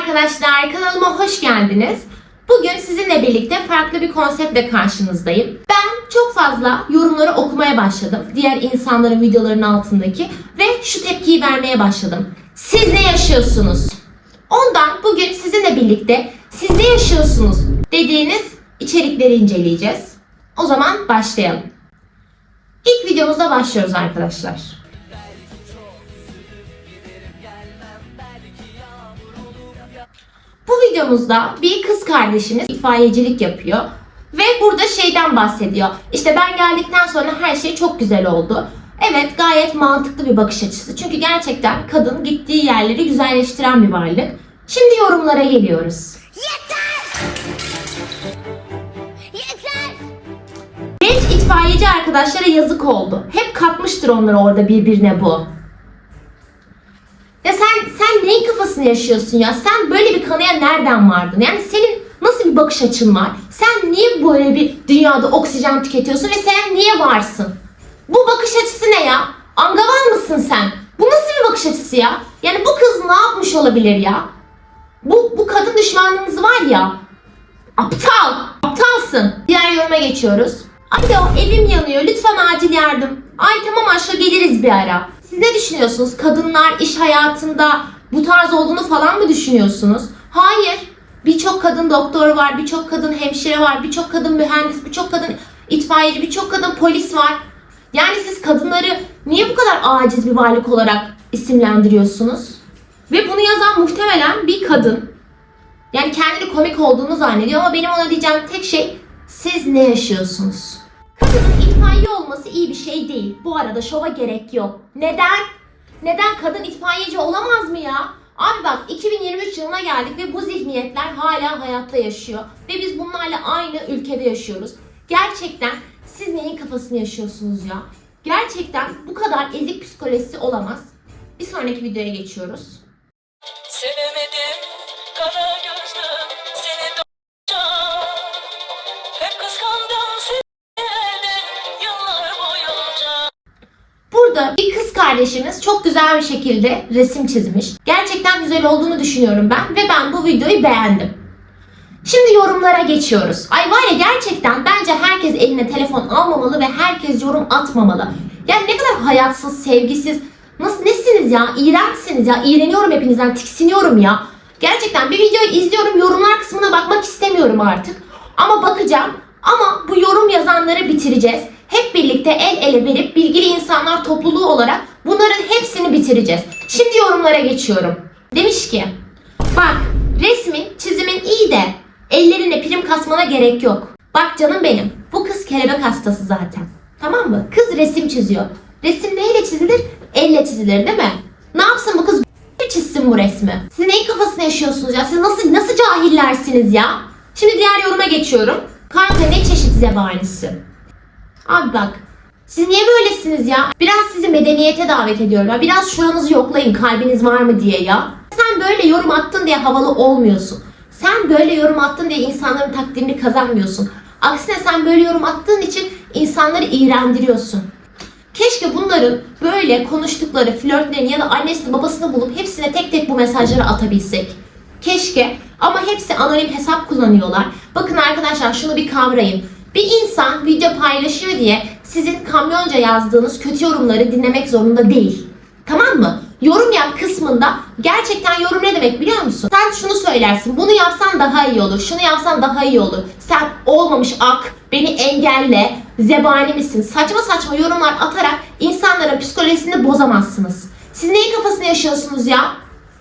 arkadaşlar, kanalıma hoş geldiniz. Bugün sizinle birlikte farklı bir konseptle karşınızdayım. Ben çok fazla yorumları okumaya başladım. Diğer insanların videolarının altındaki ve şu tepkiyi vermeye başladım. Siz ne yaşıyorsunuz? Ondan bugün sizinle birlikte siz ne yaşıyorsunuz dediğiniz içerikleri inceleyeceğiz. O zaman başlayalım. İlk videomuzda başlıyoruz arkadaşlar. Bu videomuzda bir kız kardeşimiz itfaiyecilik yapıyor. Ve burada şeyden bahsediyor. İşte ben geldikten sonra her şey çok güzel oldu. Evet gayet mantıklı bir bakış açısı. Çünkü gerçekten kadın gittiği yerleri güzelleştiren bir varlık. Şimdi yorumlara geliyoruz. Yeter! Genç itfaiyeci arkadaşlara yazık oldu. Hep katmıştır onları orada birbirine bu. Ya sen sen neyin kafasını yaşıyorsun ya? Sen böyle kanıya nereden vardın? Yani senin nasıl bir bakış açın var? Sen niye böyle bir dünyada oksijen tüketiyorsun ve sen niye varsın? Bu bakış açısı ne ya? Angavan mısın sen? Bu nasıl bir bakış açısı ya? Yani bu kız ne yapmış olabilir ya? Bu, bu kadın düşmanlığınız var ya. Aptal. Aptalsın. Diğer yoruma geçiyoruz. Alo evim yanıyor. Lütfen acil yardım. Ay tamam aşağı geliriz bir ara. Siz ne düşünüyorsunuz? Kadınlar iş hayatında bu tarz olduğunu falan mı düşünüyorsunuz? Hayır. Birçok kadın doktor var, birçok kadın hemşire var, birçok kadın mühendis, birçok kadın itfaiyeci, birçok kadın polis var. Yani siz kadınları niye bu kadar aciz bir varlık olarak isimlendiriyorsunuz? Ve bunu yazan muhtemelen bir kadın. Yani kendini komik olduğunu zannediyor ama benim ona diyeceğim tek şey siz ne yaşıyorsunuz? Kadının itfaiye olması iyi bir şey değil. Bu arada şova gerek yok. Neden? Neden kadın itfaiyeci olamaz mı ya? Abi bak 2023 yılına geldik ve bu zihniyetler hala hayatta yaşıyor. Ve biz bunlarla aynı ülkede yaşıyoruz. Gerçekten siz neyin kafasını yaşıyorsunuz ya? Gerçekten bu kadar ezik psikolojisi olamaz. Bir sonraki videoya geçiyoruz. Kardeşimiz çok güzel bir şekilde resim çizmiş. Gerçekten güzel olduğunu düşünüyorum ben ve ben bu videoyu beğendim. Şimdi yorumlara geçiyoruz. Ay var ya gerçekten bence herkes eline telefon almamalı ve herkes yorum atmamalı. Yani ne kadar hayatsız, sevgisiz, nasıl nesiniz ya? İğrençsiniz ya. İğreniyorum hepinizden, tiksiniyorum ya. Gerçekten bir videoyu izliyorum, yorumlar kısmına bakmak istemiyorum artık. Ama bakacağım. Ama bu yorum yazanları bitireceğiz. Hep birlikte el ele verip bilgili insanlar topluluğu olarak bunların hepsini bitireceğiz. Şimdi yorumlara geçiyorum. Demiş ki Bak resmin çizimin iyi de ellerine prim kasmana gerek yok. Bak canım benim bu kız kelebek hastası zaten. Tamam mı? Kız resim çiziyor. Resim neyle çizilir? Elle çizilir değil mi? Ne yapsın bu kız çizsin bu resmi? Siz neyin kafasını yaşıyorsunuz ya? Siz nasıl nasıl cahillersiniz ya? Şimdi diğer yoruma geçiyorum. Kanka ne çeşit zebanisi? Abi bak siz niye böylesiniz ya? Biraz sizi medeniyete davet ediyorum ya. Biraz şuranızı yoklayın kalbiniz var mı diye ya. Sen böyle yorum attın diye havalı olmuyorsun. Sen böyle yorum attın diye insanların takdirini kazanmıyorsun. Aksine sen böyle yorum attığın için insanları iğrendiriyorsun. Keşke bunların böyle konuştukları flörtlerini ya da annesini babasını bulup hepsine tek tek bu mesajları atabilsek. Keşke ama hepsi anonim hesap kullanıyorlar. Bakın arkadaşlar şunu bir kavrayın. Bir insan video paylaşıyor diye sizin kamyonca yazdığınız kötü yorumları dinlemek zorunda değil. Tamam mı? Yorum yap kısmında gerçekten yorum ne demek biliyor musun? Sen şunu söylersin. Bunu yapsan daha iyi olur. Şunu yapsan daha iyi olur. Sen olmamış ak, beni engelle, zebani misin? Saçma saçma yorumlar atarak insanların psikolojisini bozamazsınız. Siz neyin kafasını yaşıyorsunuz ya?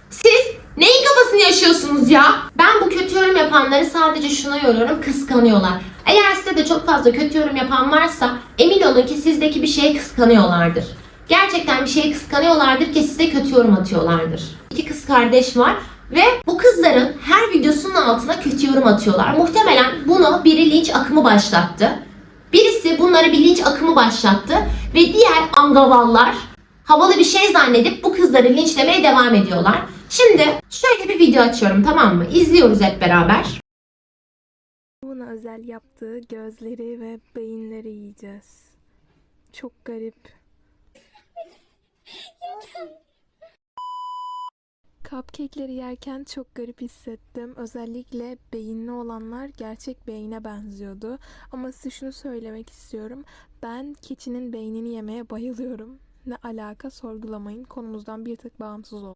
Siz neyin kafasını yaşıyorsunuz ya? Ben bu kötü yorum yapanları sadece şuna yoruyorum, kıskanıyorlar. Eğer size de çok fazla kötü yorum yapan varsa emin olun ki sizdeki bir şeye kıskanıyorlardır. Gerçekten bir şeye kıskanıyorlardır ki size kötü yorum atıyorlardır. İki kız kardeş var ve bu kızların her videosunun altına kötü yorum atıyorlar. Muhtemelen bunu biri linç akımı başlattı. Birisi bunlara bir linç akımı başlattı ve diğer angavallar havalı bir şey zannedip bu kızları linçlemeye devam ediyorlar. Şimdi şöyle bir video açıyorum tamam mı? İzliyoruz hep beraber. Özel yaptığı gözleri ve beyinleri yiyeceğiz. Çok garip. Cupcake'leri yerken çok garip hissettim. Özellikle beyinli olanlar gerçek beyine benziyordu. Ama size şunu söylemek istiyorum. Ben keçinin beynini yemeye bayılıyorum. Ne alaka sorgulamayın. Konumuzdan bir tık bağımsız ol.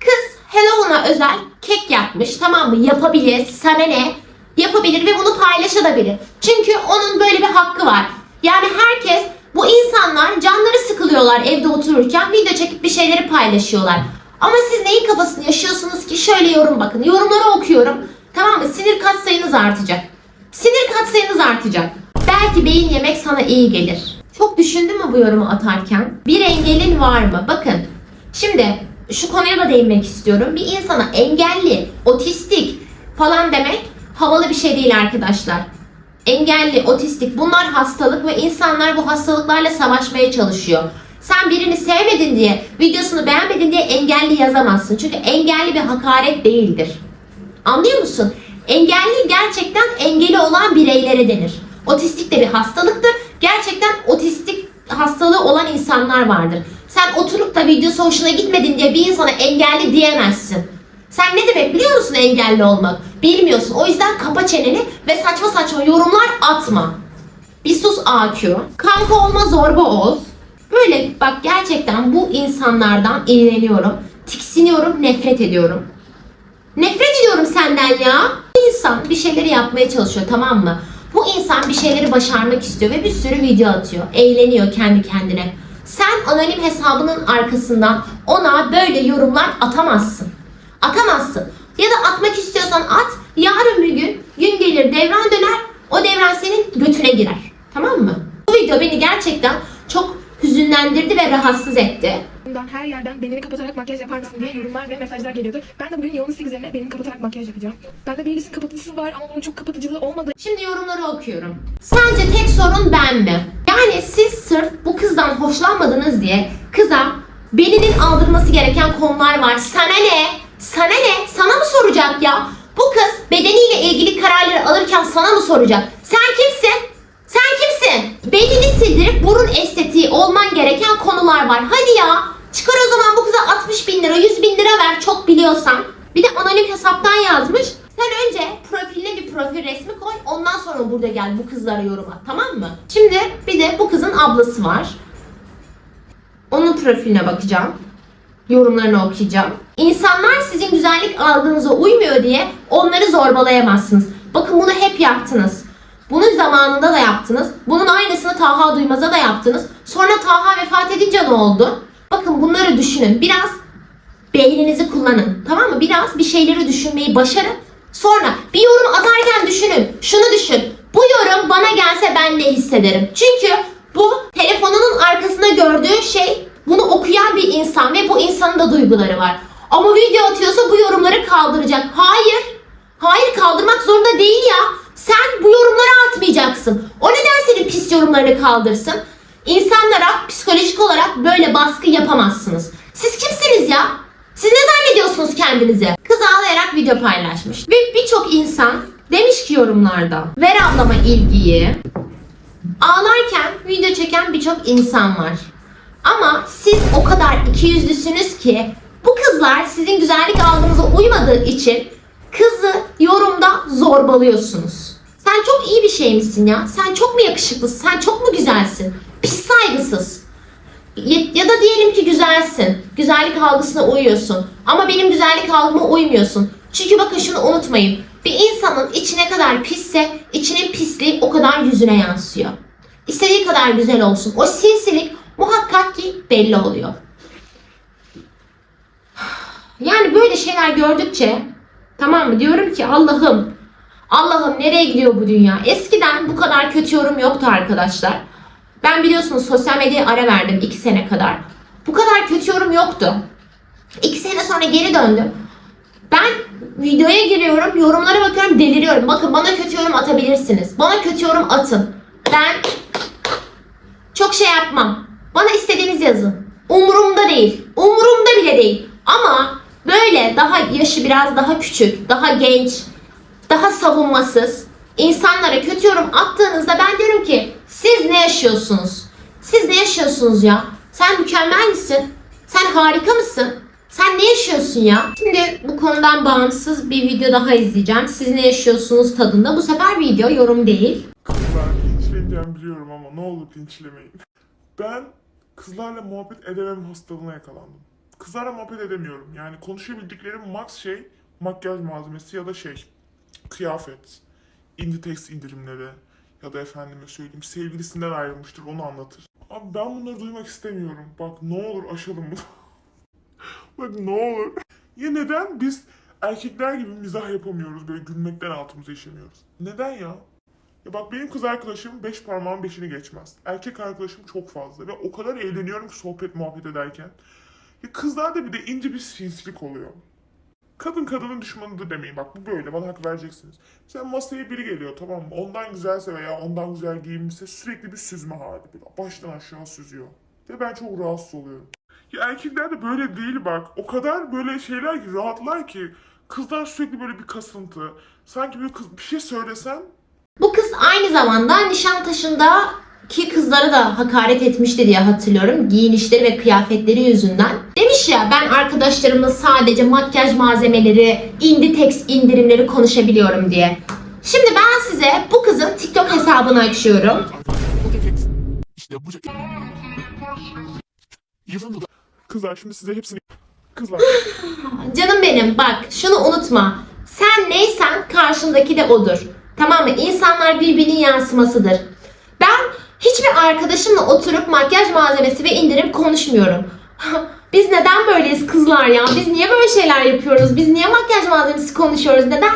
Kız Halloween'a özel kek yapmış tamam mı? Yapabilir. Sana ne? Yapabilir ve bunu paylaşabilir. Çünkü onun böyle bir hakkı var. Yani herkes bu insanlar canları sıkılıyorlar evde otururken video çekip bir şeyleri paylaşıyorlar. Ama siz neyin kafasını yaşıyorsunuz ki? Şöyle yorum bakın. Yorumları okuyorum. Tamam mı? Sinir katsayınız artacak. Sinir katsayınız artacak. Belki beyin yemek sana iyi gelir. Çok düşündün mü bu yorumu atarken? Bir engelin var mı? Bakın. Şimdi şu konuya da değinmek istiyorum. Bir insana engelli, otistik falan demek havalı bir şey değil arkadaşlar. Engelli, otistik bunlar hastalık ve insanlar bu hastalıklarla savaşmaya çalışıyor. Sen birini sevmedin diye, videosunu beğenmedin diye engelli yazamazsın. Çünkü engelli bir hakaret değildir. Anlıyor musun? Engelli gerçekten engeli olan bireylere denir. Otistik de bir hastalıktır. Gerçekten otistik hastalığı olan insanlar vardır. Sen oturup da videosu hoşuna gitmedin diye bir insana engelli diyemezsin. Sen ne demek biliyor musun engelli olmak? Bilmiyorsun. O yüzden kapa çeneni ve saçma saçma yorumlar atma. Bir sus AQ. Kanka olma zorba ol. Böyle bak gerçekten bu insanlardan iğreniyorum. Tiksiniyorum, nefret ediyorum. Nefret ediyorum senden ya. İnsan bir şeyleri yapmaya çalışıyor tamam mı? Bu insan bir şeyleri başarmak istiyor ve bir sürü video atıyor. Eğleniyor kendi kendine. Sen anonim hesabının arkasından ona böyle yorumlar atamazsın. Atamazsın. Ya da atmak istiyorsan at. Yarın bir gün gün gelir devran döner. O devran senin götüne girer. Tamam mı? Bu video beni gerçekten çok hüzünlendirdi ve rahatsız etti. Bundan her yerden benini kapatarak makyaj yapar mısın diye yorumlar ve mesajlar geliyordu. Ben de bugün yoğun istek üzerine benini kapatarak makyaj yapacağım. Bende bir kapatıcısı var ama bunun çok kapatıcılığı olmadığı Şimdi yorumları okuyorum. Sence tek sorun ben mi? Yani siz sırf bu kızdan hoşlanmadınız diye kıza belinin aldırması gereken konular var. Sana ne? Sana ne? Sana mı soracak ya? Bu kız bedeniyle ilgili kararları alırken sana mı soracak? Sen kimsin? Sen kimsin? Belini sildirip burun estetiği olman gereken konular var. Hadi ya. Çıkar o zaman bu kıza 60 bin lira, 100 bin lira ver çok biliyorsan. Bir de anonim hesaptan yazmış. Sen önce profiline bir profil resmi koy. Ondan sonra burada gel bu kızlara yorum at. Tamam mı? Şimdi bir de bu kızın ablası var. Onun profiline bakacağım. Yorumlarını okuyacağım. İnsanlar sizin güzellik algınıza uymuyor diye onları zorbalayamazsınız. Bakın bunu hep yaptınız. Bunu zamanında da yaptınız. Bunun aynısını Taha Duymaz'a da yaptınız. Sonra Taha vefat edince ne oldu? Bakın bunları düşünün. Biraz beyninizi kullanın. Tamam mı? Biraz bir şeyleri düşünmeyi başarın. Sonra bir yorum atarken düşünün. Şunu düşün. Bu yorum bana gelse ben ne hissederim? Çünkü bu telefonunun arkasında gördüğü şey bunu okuyan bir insan ve bu insanın da duyguları var. Ama video atıyorsa bu yorumları kaldıracak. Hayır. Hayır kaldırmak zorunda değil ya. Sen bu yorumları atmayacaksın. O neden senin pis yorumlarını kaldırsın? İnsanlara psikolojik olarak böyle baskı yapamazsınız. Siz kimsiniz ya? Siz ne zannediyorsunuz kendinizi? Kız ağlayarak video paylaşmış. Ve birçok insan demiş ki yorumlarda ver ablama ilgiyi. Ağlarken video çeken birçok insan var. Ama siz o kadar ikiyüzlüsünüz ki bu kızlar sizin güzellik algınıza uymadığı için kızı yorumda zorbalıyorsunuz. Sen çok iyi bir şey misin ya? Sen çok mu yakışıklısın? Sen çok mu güzelsin? Pis saygısız. Ya da diyelim ki güzelsin. Güzellik algısına uyuyorsun. Ama benim güzellik algıma uymuyorsun. Çünkü bakın şunu unutmayın. Bir insanın içi ne kadar pisse içinin pisliği o kadar yüzüne yansıyor. İstediği kadar güzel olsun. O sinsilik muhakkak ki belli oluyor. Yani böyle şeyler gördükçe tamam mı diyorum ki Allah'ım Allah'ım nereye gidiyor bu dünya? Eskiden bu kadar kötü yorum yoktu arkadaşlar. Ben biliyorsunuz sosyal medyaya ara verdim 2 sene kadar. Bu kadar kötü yorum yoktu. 2 sene sonra geri döndüm. Ben videoya giriyorum, yorumlara bakıyorum, deliriyorum. Bakın bana kötü yorum atabilirsiniz. Bana kötü yorum atın. Ben çok şey yapmam. Bana istediğiniz yazın. Umurumda değil. Umurumda bile değil. Ama böyle daha yaşı biraz daha küçük, daha genç, daha savunmasız insanlara kötü yorum attığınızda ben diyorum ki siz ne yaşıyorsunuz? Siz ne yaşıyorsunuz ya? Sen mükemmel misin? Sen harika mısın? Sen ne yaşıyorsun ya? Şimdi bu konudan bağımsız bir video daha izleyeceğim. Siz ne yaşıyorsunuz tadında. Bu sefer video yorum değil. Kızlar linçleneceğim biliyorum ama ne olur linçlemeyin. Ben kızlarla muhabbet edemem hastalığına yakalandım. Kızlarla muhabbet edemiyorum. Yani konuşabildiklerim max şey makyaj malzemesi ya da şey kıyafet, Inditex indirimleri ya da efendime söyleyeyim sevgilisinden ayrılmıştır onu anlatır. Abi ben bunları duymak istemiyorum. Bak ne olur aşalım bunu. Bak ne olur. Ya neden biz erkekler gibi mizah yapamıyoruz böyle gülmekten altımıza işemiyoruz? Neden ya? Ya bak benim kız arkadaşım beş parmağın beşini geçmez. Erkek arkadaşım çok fazla ve o kadar eğleniyorum ki sohbet muhabbet ederken. Ya kızlarda bir de ince bir sinsilik oluyor. Kadın kadının düşmanıdır demeyin. Bak bu böyle bana hak vereceksiniz. Sen masaya biri geliyor tamam mı? Ondan güzelse veya ondan güzel giyinmişse sürekli bir süzme hali. Böyle baştan aşağı süzüyor. Ve ben çok rahatsız oluyorum. Ya erkekler de böyle değil bak. O kadar böyle şeyler ki rahatlar ki. Kızlar sürekli böyle bir kasıntı. Sanki böyle kız bir şey söylesen Bu kız aynı zamanda Nişantaşı'nda ki kızlara da hakaret etmişti diye hatırlıyorum. Giyinişleri ve kıyafetleri yüzünden. Demiş ya ben arkadaşlarımla sadece makyaj malzemeleri, Inditex indirimleri konuşabiliyorum diye. Şimdi ben size bu kızın TikTok hesabını açıyorum. İşte bu. Kızlar şimdi size hepsini... Kızlar Canım benim bak şunu unutma. Sen neysen karşındaki de odur. Tamam mı? İnsanlar birbirinin yansımasıdır. Hiçbir arkadaşımla oturup makyaj malzemesi ve indirim konuşmuyorum. Biz neden böyleyiz kızlar ya? Biz niye böyle şeyler yapıyoruz? Biz niye makyaj malzemesi konuşuyoruz? Neden?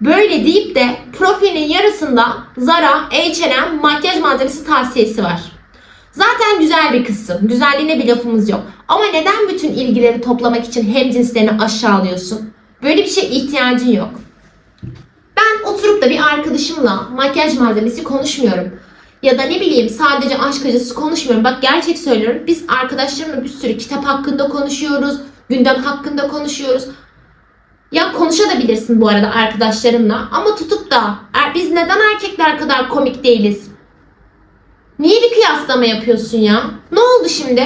Böyle deyip de profilin yarısında Zara, H&M makyaj malzemesi tavsiyesi var. Zaten güzel bir kızsın. Güzelliğine bir lafımız yok. Ama neden bütün ilgileri toplamak için hem cinslerini aşağılıyorsun? Böyle bir şeye ihtiyacın yok. Ben oturup da bir arkadaşımla makyaj malzemesi konuşmuyorum. Ya da ne bileyim sadece aşk acısı konuşmuyorum. Bak gerçek söylüyorum. Biz arkadaşlarımla bir sürü kitap hakkında konuşuyoruz. Gündem hakkında konuşuyoruz. Ya konuşabilirsin bu arada arkadaşlarınla. Ama tutup da "Er- biz neden erkekler kadar komik değiliz? Niye bir kıyaslama yapıyorsun ya? Ne oldu şimdi?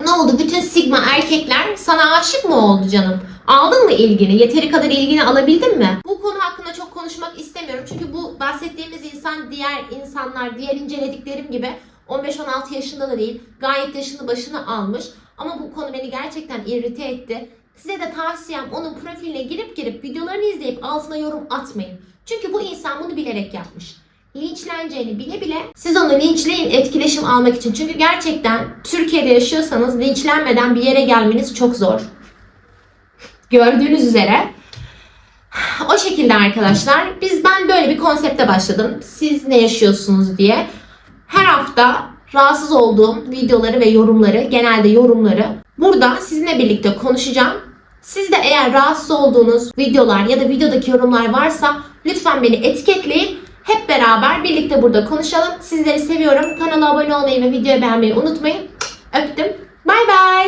Ne oldu? Bütün sigma erkekler sana aşık mı oldu canım? Aldın mı ilgini? Yeteri kadar ilgini alabildin mi? Bu konu hakkında çok konuşmak istemiyorum. Çünkü bu bahsettiğimiz insan diğer insanlar, diğer incelediklerim gibi 15-16 yaşında da değil. Gayet yaşını başını almış. Ama bu konu beni gerçekten irrite etti. Size de tavsiyem onun profiline girip girip videolarını izleyip altına yorum atmayın. Çünkü bu insan bunu bilerek yapmış linçleneceğini bile bile siz onu linçleyin etkileşim almak için. Çünkü gerçekten Türkiye'de yaşıyorsanız linçlenmeden bir yere gelmeniz çok zor. Gördüğünüz üzere. O şekilde arkadaşlar. Biz ben böyle bir konsepte başladım. Siz ne yaşıyorsunuz diye. Her hafta rahatsız olduğum videoları ve yorumları, genelde yorumları burada sizinle birlikte konuşacağım. Siz de eğer rahatsız olduğunuz videolar ya da videodaki yorumlar varsa lütfen beni etiketleyin. Hep beraber birlikte burada konuşalım. Sizleri seviyorum. Kanala abone olmayı ve videoyu beğenmeyi unutmayın. Öptüm. Bay bay.